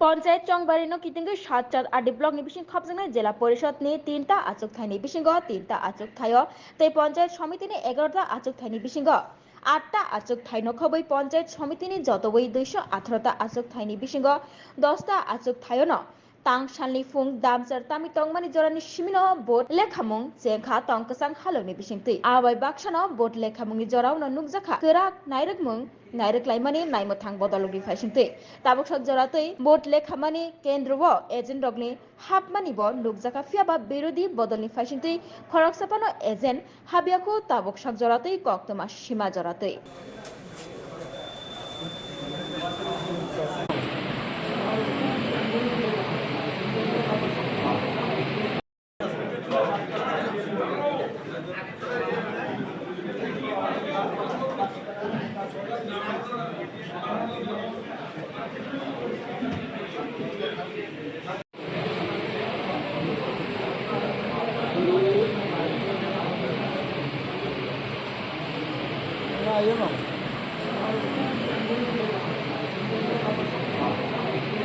Panchayat চংবারি no সাত চার আডি block নিবিশিং khapjangna জেলা পরিষদ ni তিনটা আচক থাই বিসিঙ্গ তিনটা আচক থাইও। তে পঞ্চায়েত সমিতি নি এগারোটা আচক থাই বিসিঙ্গ আটটা আচক থাই নখবই পঞ্চায়েত সমিতি নি যত বই দুইশো আঠারোটা আচক থাই বিসিঙ্গ দশটা আচক থাইনো tang shalni phung damsar tami tongmani jorani simino bot lekhamung jengkha tongkasang haloni bisingtui abai baksano bot lekhamungni jorao no nukjakha kerak nairokmung নাইরক্লাইমানি নাইমথাং বদলগি ফাইসিংতৈ তাবক সক জরাতৈ বোট লেখামানি কেন্দ্র ও এজেন্ট রগনি হাবমানি ব নুকজাকা ফিয়াবা বিরোধী বদলনি ফাইসিংতৈ খরক সাপানো এজেন্ট হাবিয়াকু তাবক সক জরাতৈ কক্তমা সীমা জরাতৈ Ayun o.